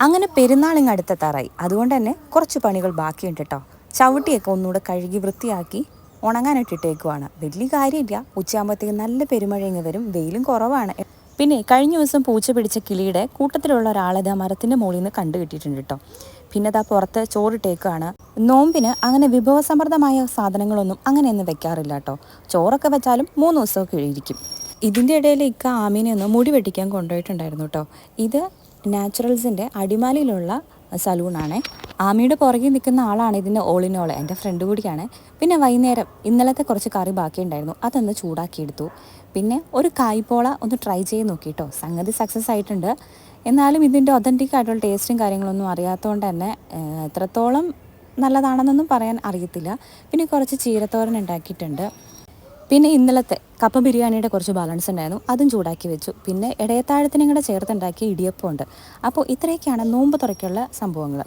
അങ്ങനെ പെരുന്നാളിങ് അടുത്തെത്താറായി. അതുകൊണ്ട് തന്നെ കുറച്ച് പണികൾ ബാക്കിയുണ്ട് കേട്ടോ ചവിട്ടിയൊക്കെ ഒന്നുകൂടെ കഴുകി വൃത്തിയാക്കി ഉണങ്ങാനിട്ടിട്ടേക്കുവാണ്. വലിയ കാര്യമില്ല. ഉച്ചയാകുമ്പോഴത്തേക്ക് നല്ല പെരുമഴയങ്ങ് വരും. വെയിലും കുറവാണ്. പിന്നെ കഴിഞ്ഞ ദിവസം പൂച്ച പിടിച്ച കിളിയുടെ കൂട്ടത്തിലുള്ള ഒരാളത് ആ മരത്തിന്റെ മുകളിൽ നിന്ന് കണ്ടു കിട്ടിയിട്ടുണ്ട് കേട്ടോ പിന്നെ അതാ പുറത്ത് ചോറിട്ടേക്കാണ് നോമ്പിന് അങ്ങനെ വിഭവസമൃദ്ധമായ സാധനങ്ങളൊന്നും അങ്ങനെയൊന്നും വെക്കാറില്ല കേട്ടോ ചോറൊക്കെ വെച്ചാലും മൂന്ന് ദിവസമൊക്കെ ഇരിക്കും. ഇതിന്റെ ഇടയിൽ ഇക്ക ആമീനെ ഒന്ന് മുടി വെട്ടിക്കാൻ കൊണ്ടുപോയിട്ടുണ്ടായിരുന്നു കേട്ടോ ഇത് നാച്ചുറൽസിന്റെ അടിമാലിയിലുള്ള സലൂണാണ്. ആമിയുടെ പുറകിൽ നിൽക്കുന്ന ആളാണ് ഇതിന്റെ ഓളിനോൾ എന്റെ ഫ്രണ്ട് കൂടിയാണ്. പിന്നെ വൈകുന്നേരം ഇന്നലത്തെ കുറച്ച് കറി ബാക്കിയുണ്ടായിരുന്നു അതൊന്ന് ചൂടാക്കിയെടുത്തു. പിന്നെ ഒരു കായ്പോള ഒന്ന് ട്രൈ ചെയ്ത് നോക്കിയിട്ടോ സംഗതി സക്സസ് ആയിട്ടുണ്ട്. എന്നാലും ഇതിന്റെ ഒതന്റിക് ആയിട്ടുള്ള ടേസ്റ്റും കാര്യങ്ങളൊന്നും അറിയാത്തതുകൊണ്ട് തന്നെ എത്രത്തോളം നല്ലതാണെന്നൊന്നും പറയാൻ അറിയത്തില്ല. പിന്നെ കുറച്ച് ചീരത്തോരൻ ഉണ്ടാക്കിയിട്ടുണ്ട്. പിന്നെ ഇന്നലത്തെ കപ്പ ബിരിയാണിയുടെ കുറച്ച് ബാലൻസ് ഉണ്ടായിരുന്നു. അതും ചൂടാക്കി വെച്ചു. പിന്നെ ഇടയത്താഴത്തിനും കൂടെ ചേർത്തുണ്ടാക്കിയ ഇടിയപ്പം ഉണ്ട് അപ്പോൾ ഇത്രയൊക്കെയാണ് നോമ്പ് തുറയ്ക്കുള്ള സംഭവങ്ങൾ.